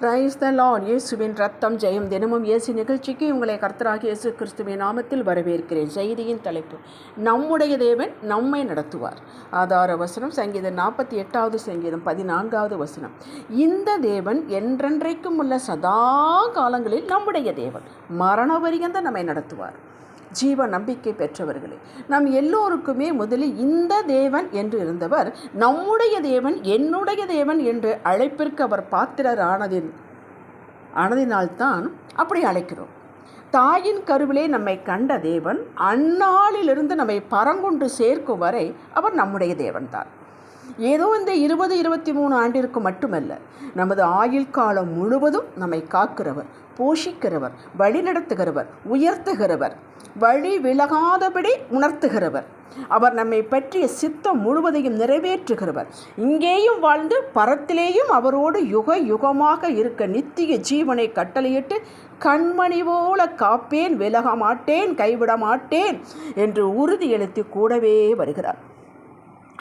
Praise the Lord இயேசுவின் ரத்தம் ஜெயம் தினமும் இயேசு நிகழ்ச்சிக்கு உங்களை கர்த்தராக இயேசு கிறிஸ்துவின் நாமத்தில் வரவேற்கிறேன். செய்தியின் தலைப்பு நம்முடைய தேவன் நம்மை நடத்துவார். ஆதார வசனம் சங்கீதம் நாற்பத்தி எட்டாவது சங்கீதம் பதினான்காவது வசனம். இந்த தேவன் என்றென்றைக்கும் உள்ள சதா காலங்களில் நம்முடைய தேவன். மரண வரியந்த நம்மை நடத்துவார். ஜீவ நம்பிக்கை பெற்றவர்களே நம் எல்லோருக்குமே முதலில் இந்த தேவன் என்று இருந்தவர் நம்முடைய தேவன் என்னுடைய தேவன் என்று அழைப்பிற்கு அவர் பாத்திரர் ஆனதின் ஆனதினால்தான் அப்படி அழைக்கிறோம். தாயின் கருவிலே நம்மை கண்ட தேவன் அந்நாளிலிருந்து நம்மை பரங்குண்டு சேர்க்கும் வரை அவர் நம்முடைய தேவன்தான். ஏதோ இந்த இருபது இருபத்தி மூணு ஆண்டிற்கு மட்டுமல்ல நமது ஆயுள் காலம் முழுவதும் நம்மை காக்கிறவர். போஷிக்கிறவர் வழிநடத்துகிறவர் உயர்த்துகிறவர் வழி விலகாதபடி உணர்த்துகிறவர். அவர் நம்மை பற்றிய சித்தம் முழுவதையும் நிறைவேற்றுகிறவர். இங்கேயும் வாழ்ந்து பரத்திலேயும் அவரோடு யுக யுகமாக இருக்க நித்திய ஜீவனை கட்டளையிட்டு கண்மணி போல காப்பேன் விலக மாட்டேன் கைவிட மாட்டேன் என்று உறுதியளித்து கூடவே வருகிறார்.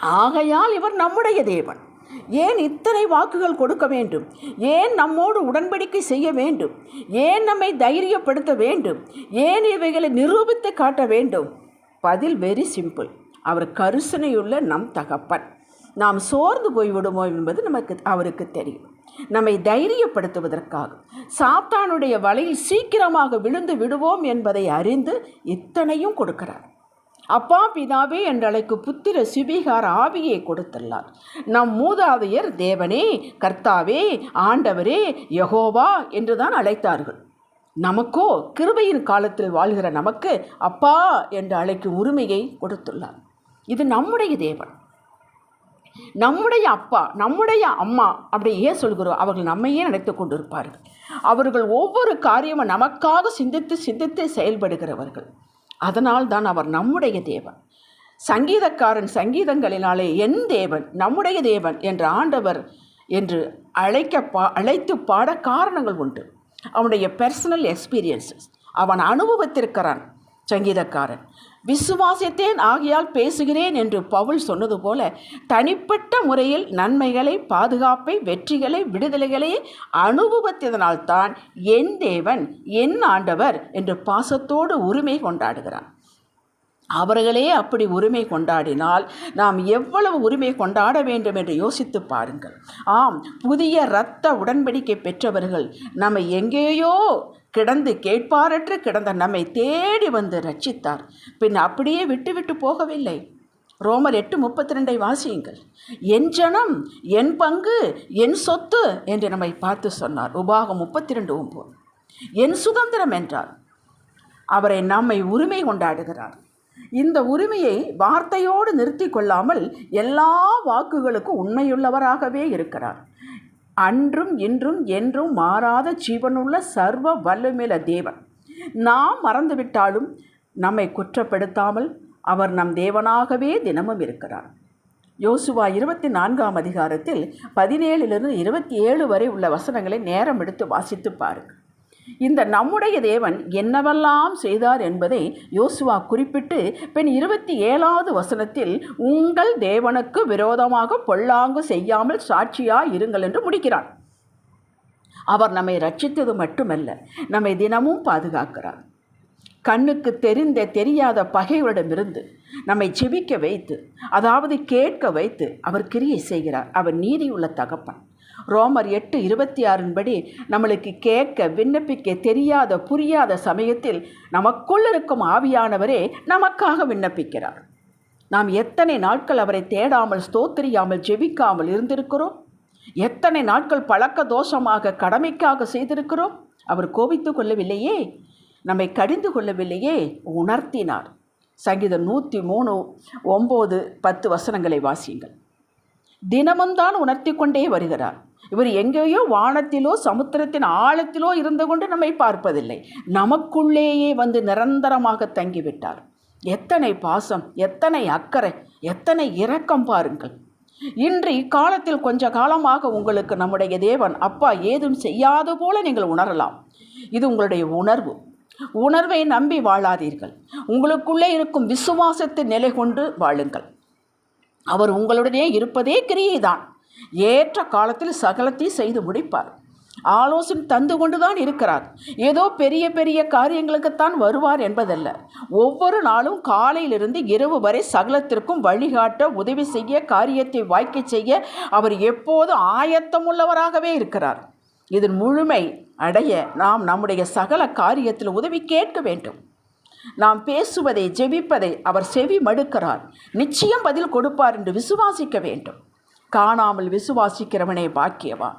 ஆகையால் இவர் நம்முடைய தேவன். ஏன் இத்தனை வாக்குகள் கொடுக்க வேண்டும்? ஏன் நம்மோடு உடன்படிக்கை செய்ய வேண்டும்? ஏன் நம்மை தைரியப்படுத்த வேண்டும்? ஏன் இவைகளை நிரூபித்து காட்ட வேண்டும்? பதில் வெரி சிம்பிள் அவர் கருசனையுள்ள நம் தகப்பன். நாம் சோர்ந்து போய்விடுமோ என்பது நமக்கு அவருக்கு தெரியும். நம்மை தைரியப்படுத்துவதற்காக சாத்தானுடைய வலையில் சீக்கிரமாக விழுந்து விடுவோம் என்பதை அறிந்து இத்தனையும் கொடுக்கிறார். அப்பா பிதாவே என்றழைக்கு புத்திர சுபிகார ஆவியை கொடுத்துள்ளார். நம் மூதாதையர் தேவனே கர்த்தாவே ஆண்டவரே யகோவா என்றுதான் அழைத்தார்கள். நமக்கோ கிருபையின் காலத்தில் வாழ்கிற நமக்கு அப்பா என்று அழைக்கும் உரிமையை கொடுத்துள்ளார். இது நம்முடைய தேவன். நம்முடைய அப்பா நம்முடைய அம்மா அப்படி ஏன் சொல்கிறோம். அவர்கள் நம்மையே நினைத்து கொண்டிருப்பார்கள். அவர்கள் ஒவ்வொரு காரியமும் நமக்காக சிந்தித்து சிந்தித்து செயல்படுகிறவர்கள். அதனால் தான் அவர் நம்முடைய தேவன். சங்கீதக்காரன் சங்கீதங்களினாலே என் தேவன் நம்முடைய தேவன் என்ற ஆண்டவர் என்று அழைக்க பா அழைத்து பாட காரணங்கள் உண்டு. அவனுடைய பர்சனல் எக்ஸ்பீரியன்சஸ் அவன் அனுபவித்திருக்கிறான். சங்கீதக்காரன். விசுவாசித்தேன் ஆகியால் பேசுகிறேன் என்று பவுல் சொன்னது போல தனிப்பட்ட முறையில் நன்மைகளை பாதுகாப்பை வெற்றிகளை விடுதலைகளை அனுபவத்தினால்தான் என் தேவன் என் ஆண்டவர் என்று பாசத்தோடு உரிமை கொண்டாடுகிறான். அவர்களே அப்படி உரிமை கொண்டாடினால் நாம் எவ்வளவு உரிமை கொண்டாட வேண்டும் என்று யோசித்து பாருங்கள். ஆம் புதிய இரத்த உடன்படிக்கை பெற்றவர்கள் நம்ம எங்கேயோ கிடந்து கேட்பாரற்று கிடந்த நம்மை தேடி வந்து ரட்சித்தார். பின் அப்படியே விட்டுவிட்டு போகவில்லை. ரோமர் எட்டு முப்பத்தி ரெண்டை வாசியுங்கள். என் ஜனம் என் பங்கு என் சொத்து என்று நம்மை பார்த்து சொன்னார். உபாகம் முப்பத்தி ரெண்டு ஒம்பது. என் சுதந்திரம் என்றார். அவரை நம்மை உரிமை கொண்டாடுகிறார். இந்த உரிமையை வார்த்தையோடு நிறுத்தி கொள்ளாமல் எல்லா வாக்குகளுக்கும் உண்மையுள்ளவராகவே இருக்கிறார். அன்றும் இன்றும் என்றும் மாறாத ஜீவனுள்ள சர்வ வல்லமில தேவன். நாம் மறந்துவிட்டாலும் நம்மை குற்றப்படுத்தாமல் அவர் நம் தேவனாகவே தினமும் இருக்கிறார். யோசுவா இருபத்தி நான்காம் அதிகாரத்தில் பதினேழிலிருந்து இருபத்தி ஏழு வரை உள்ள வசனங்களை நேரம் எடுத்து வாசித்து பாருங்கள். இந்த நம்முடைய தேவன் என்னவெல்லாம் செய்தார் என்பதை யோசுவா குறிப்பிட்டு பின் இருபத்தி ஏழாவது வசனத்தில் உங்கள் தேவனுக்கு விரோதமாக பொல்லாங்கு செய்யாமல் சாட்சியாக இருங்கள் என்று முடிக்கிறான் அவர் நம்மை ரட்சித்தது மட்டுமல்ல நம்மை தினமும் பாதுகாக்கிறார். கண்ணுக்கு தெரிந்த தெரியாத பகைவரிடமிருந்து நம்மை செபிக்க வைத்து அதாவது கேட்க வைத்து அவர் கிரியை செய்கிறார். அவர் நீதியுள்ள தகப்பன். ரோமர் எட்டு இருபத்தி ஆறின்படி நம்மளுக்கு கேட்க விண்ணப்பிக்க தெரியாத புரியாத சமயத்தில் நமக்குள் இருக்கும் ஆவியானவரே நமக்காக விண்ணப்பிக்கிறார். நாம் எத்தனை நாட்கள் அவரை தேடாமல் ஸ்தோத்திரியாமல் ஜெபிக்காமல் இருந்திருக்கிறோம்? எத்தனை நாட்கள் பழக்க தோஷமாக கடமைக்காக செய்திருக்கிறோம்? அவர் கோபித்து கொள்ளவில்லையே? நம்மை கடிந்து கொள்ளவில்லையே? உணர்த்தினார். சங்கீதம் நூற்றி மூணு ஒம்பது பத்து வசனங்களை வாசியுங்கள். தினமும்தான் உணர்த்தி கொண்டே வருகிறார். இவர் எங்கேயோ வானத்திலோ சமுத்திரத்தின் ஆழத்திலோ இருந்து கொண்டு நம்மை பார்ப்பதில்லை. நமக்குள்ளேயே வந்து நிரந்தரமாக தங்கிவிட்டார். எத்தனை பாசம் எத்தனை அக்கறை எத்தனை இரக்கம் பாருங்கள். இன்று இக்காலத்தில் கொஞ்ச காலமாக உங்களுக்கு நம்முடைய தேவன் அப்பா ஏதும் செய்யாது போல நீங்கள் உணரலாம். இது உங்களுடைய உணர்வு. உணர்வை நம்பி வாழாதீர்கள். உங்களுக்குள்ளே இருக்கும் விசுவாசத்தை நிலை கொண்டு வாழுங்கள். அவர் உங்களுடனே இருப்பதே கிரியைதான். ஏற்ற காலத்தில் சகலத்தையும் செய்து முடிப்பார். ஆலோசனை தந்து கொண்டுதான் இருக்கிறார். ஏதோ பெரிய பெரிய காரியங்களுக்குத்தான் வருவார் என்பதல்ல. ஒவ்வொரு நாளும் காலையிலிருந்து இரவு வரை சகலத்திற்கும் வழிகாட்ட உதவி செய்ய காரியத்தை வாய்க்க செய்ய அவர் எப்போது ஆயத்தமுள்ளவராகவே இருக்கிறார். இதன் முழுமை அடைய நாம் நம்முடைய சகல காரியத்தில் உதவி கேட்க வேண்டும். நாம் பேசுவதை ஜெபிப்பதை அவர் செவி மடுக்கிறார். நிச்சயம் பதில் கொடுப்பார் என்று விசுவாசிக்க வேண்டும். காணாமல் விசுவாசிக்கிறவனே பாக்கியவான்.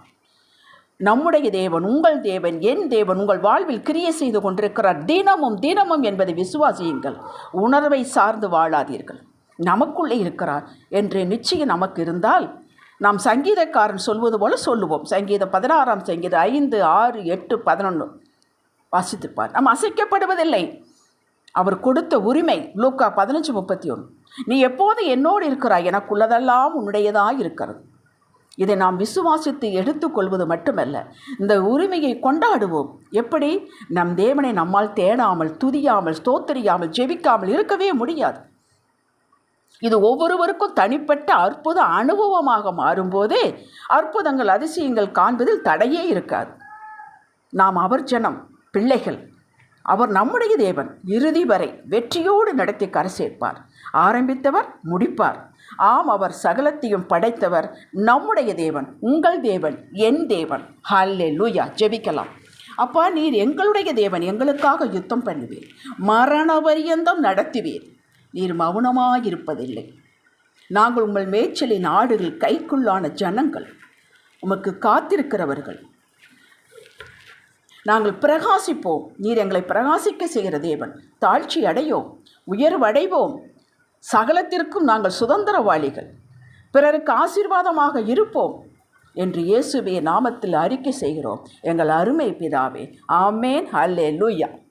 நம்முடைய தேவன் உங்கள் தேவன் என் தேவன் உங்கள் வாழ்வில் கிரியை செய்து கொண்டிருக்கிறார். தினமும் தினமும் என்பதை விசுவாசியுங்கள். உணர்வை சார்ந்து வாழாதீர்கள். நமக்குள்ளே இருக்கிறார் என்று நிச்சயம் நமக்கு இருந்தால் நாம் சங்கீதக்காரன் சொல்வது போல சொல்லுவோம். சங்கீதம் பதினாறாம் சங்கீதம் ஐந்து ஆறு எட்டு பதினொன்று வாசித்துப்பார் நாம் அசைக்கப்படுவதில்லை. அவர் கொடுத்த உரிமை லூக்கா பதினஞ்சு முப்பத்தி ஒன்று. நீ எப்போது என்னோடு இருக்கிறாய் எனக்குள்ளதெல்லாம் உன்னுடையதாக இருக்கிறது. இதை நாம் விசுவாசித்து எடுத்துக்கொள்வது மட்டுமல்ல இந்த உரிமையை கொண்டாடுவோம். எப்படி? நம் தேவனை நம்மால் தேடாமல் துதியாமல் ஸ்தோத்தரியாமல் ஜெபிக்காமல் இருக்கவே முடியாது. இது ஒவ்வொருவருக்கும் தனிப்பட்ட அற்புத அனுபவமாக மாறும்போது அற்புதங்கள் அதிசயங்கள் காண்பதில் தடையே இருக்காது. நாம் அவர் ஜனம் பிள்ளைகள் அவர் நம்முடைய தேவன் இறுதி வரை வெற்றியோடு நடத்தி கரை சேர்ப்பார் ஆரம்பித்தவர் முடிப்பார். ஆம் அவர் சகலத்தையும் படைத்தவர் நம்முடைய தேவன் உங்கள் தேவன் என் தேவன். ஹல்லே லூயா ஜெபிக்கலாம். அப்பா நீர் எங்களுடைய தேவன் எங்களுக்காக யுத்தம் பண்ணுவீர். மரண பரியந்தம் நடத்துவீர். நீர் மௌனமாயிருப்பதில்லை. நாங்கள் உங்கள் மேய்ச்சலின் ஆடுகள் கைக்குள்ளான ஜனங்கள். உமக்கு காத்திருக்கிறவர்கள். நாங்கள் பிரகாசிப்போம். நீர் எங்களை பிரகாசிக்க செய்கிற தேவன். தாழ்ச்சி அடையோம். உயர்வடைவோம் சகலத்திற்கும் நாங்கள் சுதந்திரவாளிகள். பிறருக்கு ஆசீர்வாதமாக இருப்போம் என்று இயேசுவே நாமத்தில் அறிக்கை செய்கிறோம். எங்கள் அருமை பிதாவே. ஆமேன். ஹல்லே லூயா